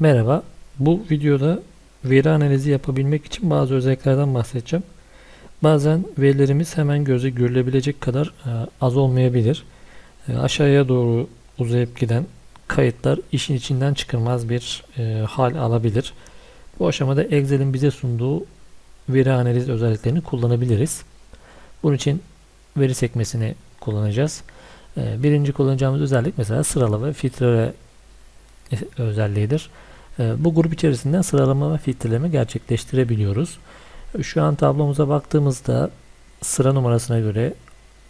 Merhaba. Bu videoda veri analizi yapabilmek için bazı özelliklerden bahsedeceğim. Bazen verilerimiz hemen göze görülebilecek kadar e, az olmayabilir. E, aşağıya doğru uzayıp giden kayıtlar işin içinden çıkılmaz bir e, hal alabilir. Bu aşamada Excel'in bize sunduğu veri analiz özelliklerini kullanabiliriz. Bunun için veri sekmesini kullanacağız. Birinci kullanacağımız özellik mesela sırala ve filtre özelliğidir. E, Bu grup içerisinden sıralama ve filtreleme gerçekleştirebiliyoruz. Şu an tablomuza baktığımızda sıra numarasına göre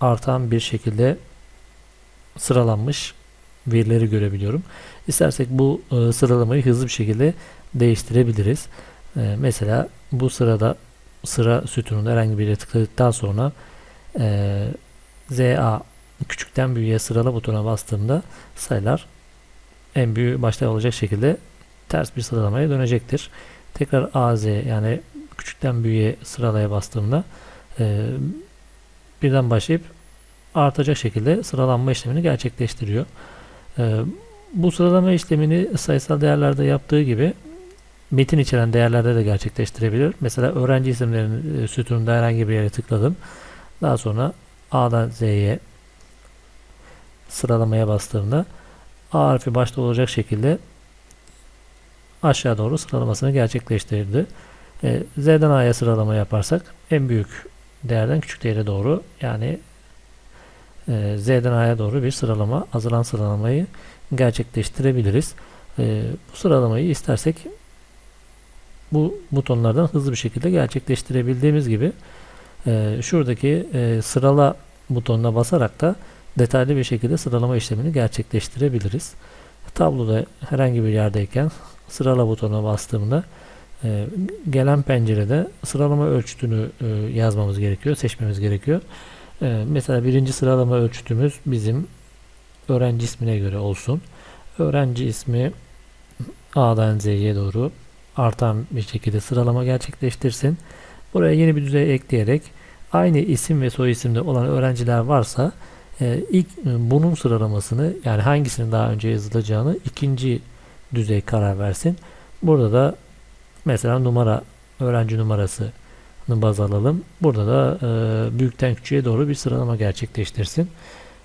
artan bir şekilde sıralanmış verileri görebiliyorum. İstersek bu e, sıralamayı hızlı bir şekilde değiştirebiliriz. E, Mesela bu sırada sıra sütununda herhangi bir yere tıkladıktan sonra e, ZA küçükten büyüğe sırala butonuna bastığımda sayılar en büyüğü başta olacak şekilde ters bir sıralamaya dönecektir. Tekrar AZ yani küçükten büyüğe sıralaya bastığımda e, birden başlayıp artacak şekilde sıralanma işlemini gerçekleştiriyor. E, bu sıralama işlemini sayısal değerlerde yaptığı gibi metin içeren değerlerde de gerçekleştirebilir. Mesela öğrenci isimlerinin e, sütununda herhangi bir yere tıkladım. Daha sonra A'dan Z'ye sıralamaya bastığımda A harfi başta olacak şekilde aşağı doğru sıralamasını gerçekleştirdi. E, Z'den A'ya sıralama yaparsak en büyük değerden küçük değere doğru yani e, Z'den A'ya doğru bir sıralama azalan sıralamayı gerçekleştirebiliriz. E, bu sıralamayı istersek bu butonlardan hızlı bir şekilde gerçekleştirebildiğimiz gibi şuradaki sırala butonuna basarak da detaylı bir şekilde sıralama işlemini gerçekleştirebiliriz. Tabloda herhangi bir yerdeyken sırala butonuna bastığımda e, gelen pencerede sıralama ölçütünü e, yazmamız gerekiyor, seçmemiz gerekiyor. E, mesela birinci sıralama ölçütümüz bizim öğrenci ismine göre olsun. Öğrenci ismi A'dan Z'ye doğru artan bir şekilde sıralama gerçekleştirsin. Buraya yeni bir düzey ekleyerek aynı isim ve soy isimde olan öğrenciler varsa e, ilk bunun sıralamasını yani hangisinin daha önce yazılacağını ikinci düzey karar versin. Burada da mesela numara öğrenci numarasını baz alalım. Burada da e, büyükten küçüğe doğru bir sıralama gerçekleştirsin.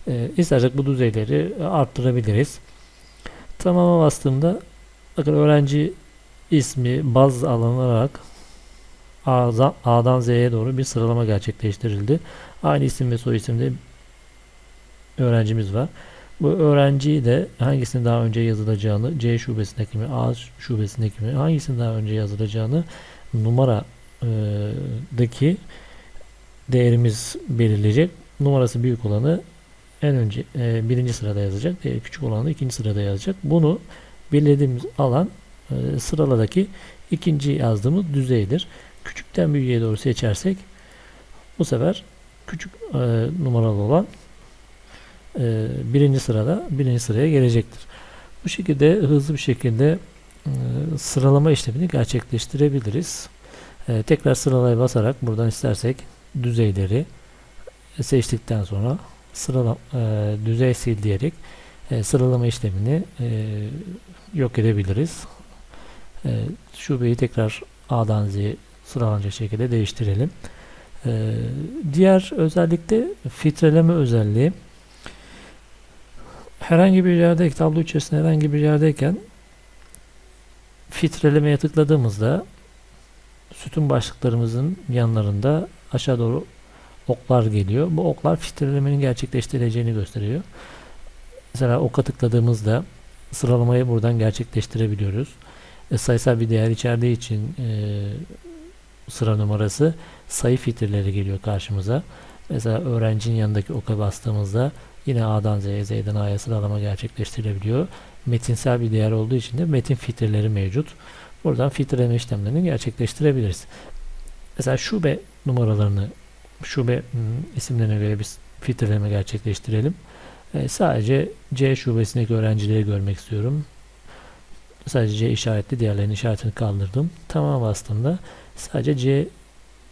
E, istersek bu düzeyleri arttırabiliriz. Tamama bastığımda bakın öğrenci ismi baz alınarak A'dan Z'ye doğru bir sıralama gerçekleştirildi. Aynı isim ve soy isimde öğrencimiz var. Bu öğrenciyi de hangisinin daha önce yazılacağını C şubesindeki mi A şubesindeki mi hangisinin daha önce yazılacağını numaradaki değerimiz belirleyecek. Numarası büyük olanı en önce e, birinci sırada yazacak. Değeri küçük olanı ikinci sırada yazacak. Bunu belirlediğimiz alan e, sıraladaki ikinci yazdığımız düzeydir. Küçükten büyüğe doğru seçersek bu sefer küçük e, numaralı olan e, birinci sırada birinci sıraya gelecektir. Bu şekilde hızlı bir şekilde e, sıralama işlemini gerçekleştirebiliriz. E, tekrar sıralaya basarak buradan istersek düzeyleri seçtikten sonra sırala, e, düzey sil diyerek sıralama işlemini yok edebiliriz. E, şubeyi tekrar A'dan Z'ye sıralanacak şekilde değiştirelim. Diğer özellik de filtreleme özelliği herhangi bir yerde tablo içerisinde herhangi bir yerdeyken filtrelemeye tıkladığımızda sütun başlıklarımızın yanlarında aşağı doğru oklar geliyor. Bu oklar filtrelemenin gerçekleştirileceğini gösteriyor. Mesela oka tıkladığımızda sıralamayı buradan gerçekleştirebiliyoruz. E, sayısal bir değer içerdiği için e, sıra numarası sayı filtreleri geliyor karşımıza. Mesela öğrencinin yanındaki oka bastığımızda Yine A'dan Z'ye, Z'den A'ya sıralama gerçekleştirebiliyor. Metinsel bir değer olduğu için de metin filtreleri mevcut. Buradan filtreleme işlemlerini gerçekleştirebiliriz. Mesela şube numaralarını, şube hmm, isimlerine göre bir filtreleme gerçekleştirelim. E, sadece C şubesindeki öğrencileri görmek istiyorum. Sadece C işaretli, diğerlerinin işaretini kaldırdım. Tamam bastığımda sadece C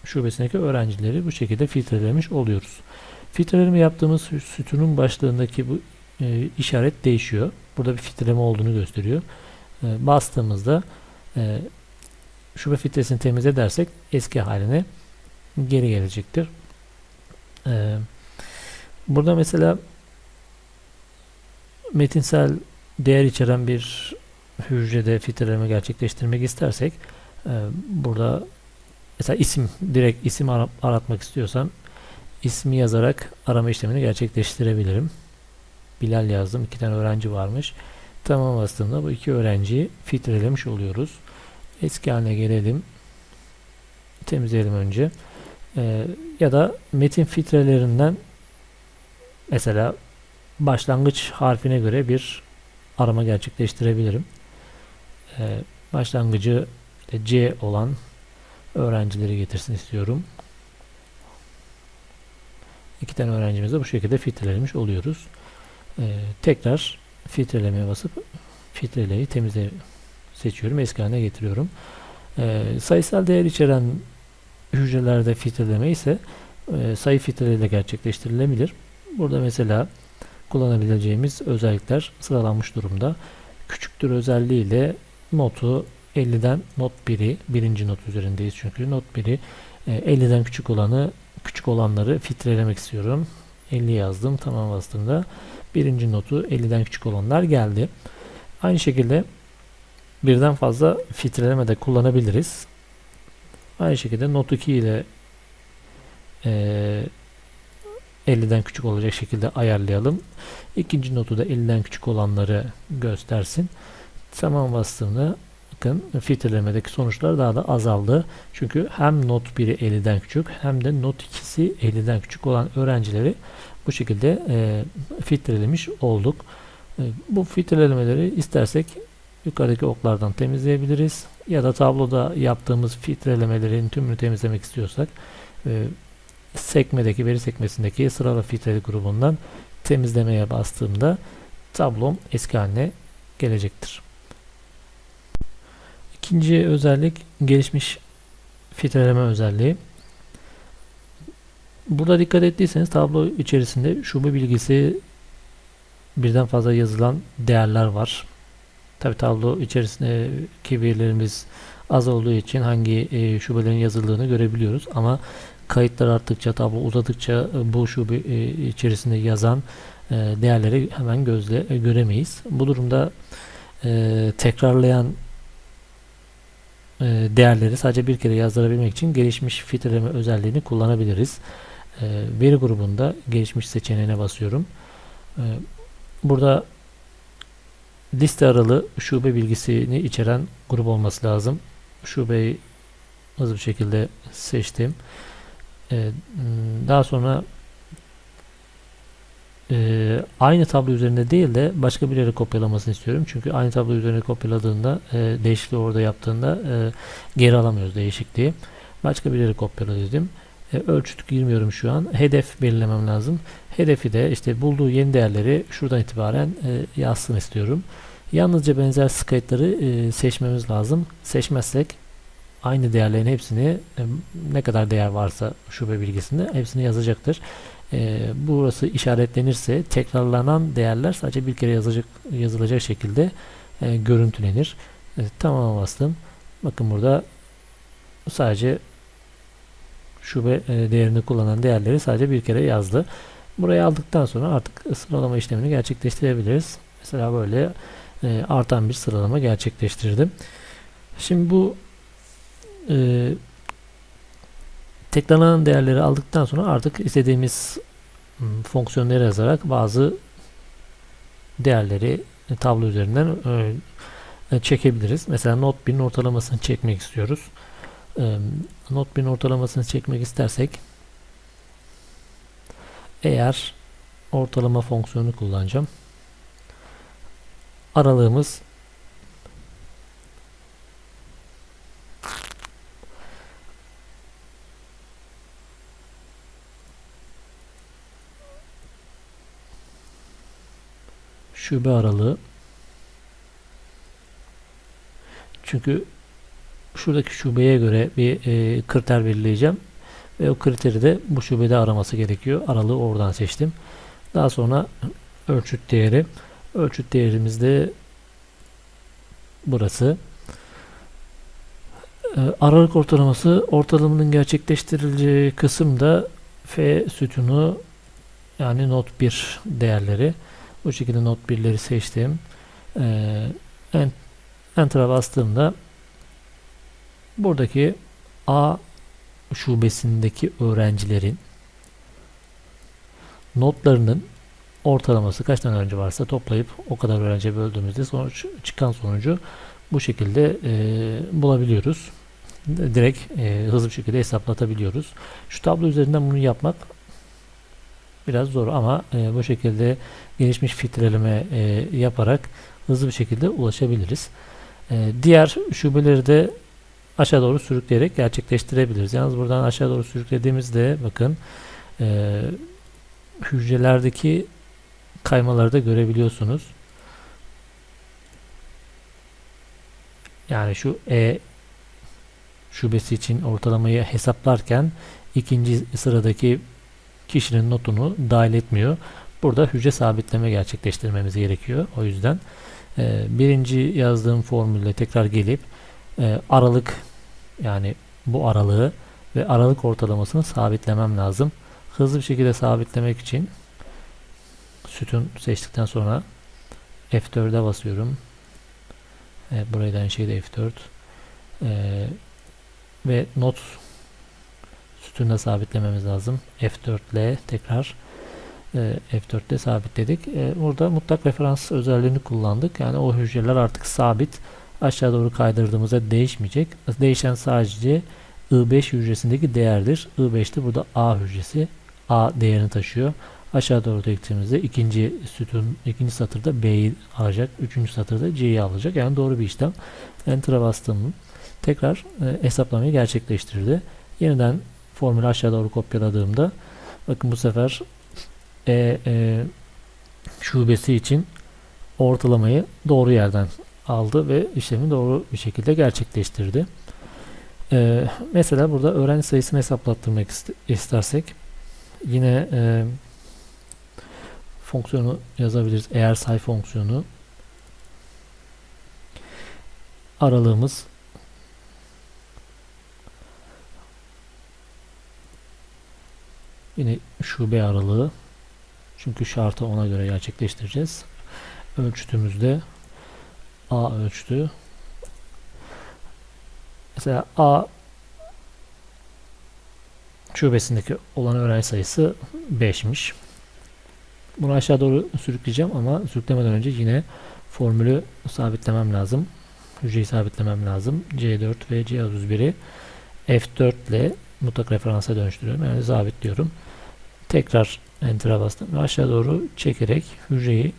şubesindeki öğrencileri bu şekilde filtrelemiş oluyoruz. Filtreleme yaptığımız sütunun başlığındaki bu e, işaret değişiyor. Burada bir filtreleme olduğunu gösteriyor. e, bastığımızda e, şube filtresini temizle dersek eski haline geri gelecektir. E, burada mesela metinsel değer içeren bir hücrede filtreleme gerçekleştirmek istersek e, burada mesela isim direkt isim ara- aratmak istiyorsam ismi yazarak arama işlemini gerçekleştirebilirim. Bilal yazdım. iki tane öğrenci varmış. Tamam bastığımda bu iki öğrenciyi filtrelemiş oluyoruz. Eski haline gelelim. Temizleyelim önce. Ee, ya da metin filtrelerinden mesela başlangıç harfine göre bir arama gerçekleştirebilirim. Ee, başlangıcı C olan öğrencileri getirsin istiyorum. İki tane öğrencimizi bu şekilde filtrelemiş oluyoruz. Ee, tekrar filtrelemeye basıp filtreleyi temizle seçiyorum. Eski haline getiriyorum. Ee, sayısal değer içeren hücrelerde filtreleme ise e, sayı filtreleriyle gerçekleştirilebilir. Burada mesela kullanabileceğimiz özellikler sıralanmış durumda. Küçüktür özelliğiyle notu 50'den not 1'i birinci not üzerindeyiz çünkü not 1'i e, 50'den küçük olanı küçük olanları filtrelemek istiyorum. 50 yazdım. Tamam bastığımda birinci notu 50'den küçük olanlar geldi. Aynı şekilde birden fazla filtreleme de kullanabiliriz. Aynı şekilde not 2 ile e, 50'den küçük olacak şekilde ayarlayalım. İkinci notu da 50'den küçük olanları göstersin. Tamam bastığımda bakın filtrelemedeki sonuçlar daha da azaldı. Çünkü hem not 1'i 50'den küçük hem de not 2'si 50'den küçük olan öğrencileri bu şekilde e, filtrelemiş olduk. E, bu filtrelemeleri istersek yukarıdaki oklardan temizleyebiliriz. Ya da tabloda yaptığımız filtrelemelerin tümünü temizlemek istiyorsak e, sekmedeki veri sekmesindeki sıralı filtre grubundan temizlemeye bastığımda tablom eski haline gelecektir. İkinci özellik gelişmiş filtreleme özelliği. Burada dikkat ettiyseniz tablo içerisinde şube bilgisi birden fazla yazılan değerler var. Tabi tablo içerisindeki verilerimiz az olduğu için hangi e, şubelerin yazıldığını görebiliyoruz ama kayıtlar arttıkça tablo uzadıkça e, bu şube e, içerisinde yazan e, değerleri hemen gözle e, göremeyiz. Bu durumda e, tekrarlayan değerleri sadece bir kere yazdırabilmek için gelişmiş filtreleme özelliğini kullanabiliriz. E, veri grubunda gelişmiş seçeneğine basıyorum. E, burada liste aralı şube bilgisini içeren grup olması lazım. Şubeyi hızlı bir şekilde seçtim. E, daha sonra e, aynı tablo üzerinde değil de başka bir yere kopyalamasını istiyorum. Çünkü aynı tablo üzerine kopyaladığında e, değişikliği orada yaptığında e, geri alamıyoruz değişikliği. Başka bir yere kopyala dedim. E, ölçüt girmiyorum şu an. Hedef belirlemem lazım. Hedefi de işte bulduğu yeni değerleri şuradan itibaren e, yazsın istiyorum. Yalnızca benzer kayıtları e, seçmemiz lazım. Seçmezsek aynı değerlerin hepsini e, ne kadar değer varsa şube bilgisinde hepsini yazacaktır. E, burası işaretlenirse tekrarlanan değerler sadece bir kere yazacak, yazılacak şekilde e, görüntülenir. E, tamam bastım. Bakın burada sadece şube e, değerini kullanan değerleri sadece bir kere yazdı. Burayı aldıktan sonra artık sıralama işlemini gerçekleştirebiliriz. Mesela böyle e, artan bir sıralama gerçekleştirdim. Şimdi bu e, tekrarlanan değerleri aldıktan sonra artık istediğimiz fonksiyonları yazarak bazı değerleri tablo üzerinden çekebiliriz. Mesela not 1'in ortalamasını çekmek istiyoruz. Not 1'in ortalamasını çekmek istersek eğer ortalama fonksiyonu kullanacağım. Aralığımız şube aralığı çünkü şuradaki şubeye göre bir e, kriter belirleyeceğim ve o kriteri de bu şubede araması gerekiyor. Aralığı oradan seçtim. Daha sonra ölçüt değeri ölçüt değerimizde burası. Ee, aralık ortalaması ortalamanın gerçekleştirileceği kısımda F sütunu yani not 1 değerleri. Bu şekilde not 1'leri seçtim. Ee, en- Enter'a bastığımda buradaki A şubesindeki öğrencilerin notlarının ortalaması kaç tane öğrenci varsa toplayıp o kadar öğrenciye böldüğümüzde sonuç çıkan sonucu bu şekilde e, bulabiliyoruz. Direkt e, hızlı bir şekilde hesaplatabiliyoruz. Şu tablo üzerinden bunu yapmak biraz zor ama e, bu şekilde gelişmiş filtreleme e, yaparak hızlı bir şekilde ulaşabiliriz. E, diğer şubeleri de aşağı doğru sürükleyerek gerçekleştirebiliriz. Yalnız buradan aşağı doğru sürüklediğimizde bakın e, hücrelerdeki kaymaları da görebiliyorsunuz. Yani şu E şubesi için ortalamayı hesaplarken ikinci sıradaki kişinin notunu dahil etmiyor. Burada hücre sabitleme gerçekleştirmemiz gerekiyor. O yüzden e, birinci yazdığım formülle tekrar gelip e, aralık yani bu aralığı ve aralık ortalamasını sabitlemem lazım. Hızlı bir şekilde sabitlemek için sütun seçtikten sonra F4'e basıyorum. Evet, burayı da aynı şekilde F4 Ee, ve not sütununa sabitlememiz lazım. F4 ile tekrar e, F4 ile sabitledik. E, burada mutlak referans özelliğini kullandık. Yani o hücreler artık sabit. Aşağı doğru kaydırdığımızda değişmeyecek. Değişen sadece I5 hücresindeki değerdir. I5'te burada A hücresi A değerini taşıyor. Aşağı doğru gittiğimizde ikinci sütun ikinci satırda B'yi alacak. Üçüncü satırda C'yi alacak. Yani doğru bir işlem. Enter'a bastım. Tekrar e, hesaplamayı gerçekleştirdi. Yeniden formülü aşağı doğru kopyaladığımda bakın bu sefer E, e şubesi için ortalamayı doğru yerden aldı ve işlemi doğru bir şekilde gerçekleştirdi. E, mesela burada öğrenci sayısını hesaplattırmak ist- istersek yine e, fonksiyonu yazabiliriz. Eğer say fonksiyonu aralığımız yine şube aralığı çünkü şartı ona göre gerçekleştireceğiz. Ölçütümüzde A ölçtü. Mesela A şubesindeki olan öğrenci sayısı 5'miş. Bunu aşağı doğru sürükleyeceğim ama sürüklemeden önce yine formülü sabitlemem lazım. Hücreyi sabitlemem lazım. C4 ve C31'i F4 ile mutlak referansa dönüştürüyorum. Yani sabitliyorum. Tekrar Enter'a bastım ve aşağı doğru çekerek hücreyi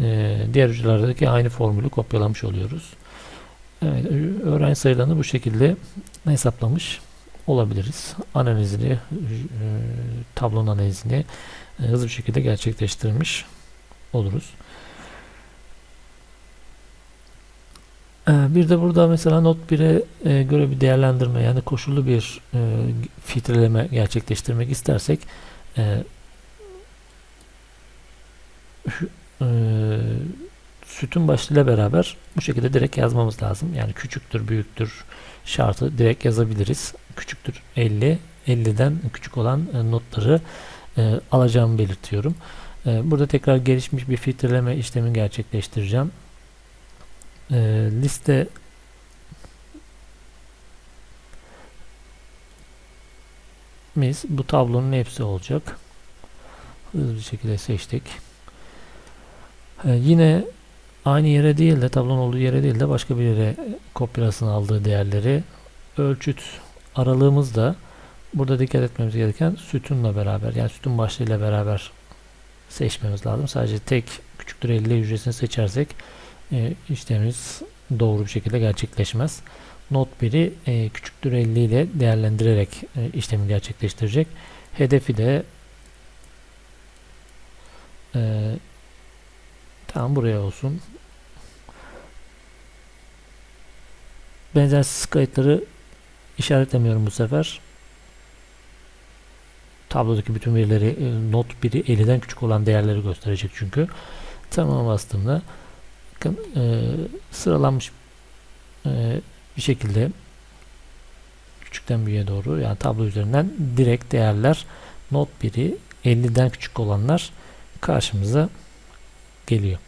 e, diğer hücrelerdeki aynı formülü kopyalamış oluyoruz. Evet, öğrenci sayılarını bu şekilde hesaplamış olabiliriz. Analizini, e, tablonun analizini e, hızlı bir şekilde gerçekleştirmiş oluruz. Bir de burada mesela not 1'e e, göre bir değerlendirme yani koşullu bir e, filtreleme gerçekleştirmek istersek e, sütun başlığıyla beraber bu şekilde direkt yazmamız lazım. Yani küçüktür, büyüktür şartı direkt yazabiliriz. Küçüktür 50, 50'den küçük olan notları alacağımı belirtiyorum. Burada tekrar gelişmiş bir filtreleme işlemi gerçekleştireceğim. E, liste mis bu tablonun hepsi olacak. Hızlı bir şekilde seçtik. E, yine aynı yere değil de tablonun olduğu yere değil de başka bir yere kopyalasını aldığı değerleri ölçüt aralığımız da burada dikkat etmemiz gereken sütunla beraber yani sütun başlığıyla beraber seçmemiz lazım. Sadece tek küçüktür 50 hücresini seçersek e, işlemimiz doğru bir şekilde gerçekleşmez. Not 1'i e, küçüktür 50 ile değerlendirerek e, işlemi gerçekleştirecek. Hedefi de e, tam buraya olsun. Benzersiz kayıtları işaretlemiyorum bu sefer. Tablodaki bütün verileri e, not 1'i 50'den küçük olan değerleri gösterecek çünkü. Tamam bastığımda Bakın e, sıralanmış e, bir şekilde küçükten büyüğe doğru yani tablo üzerinden direkt değerler not 1'i 50'den küçük olanlar karşımıza geliyor.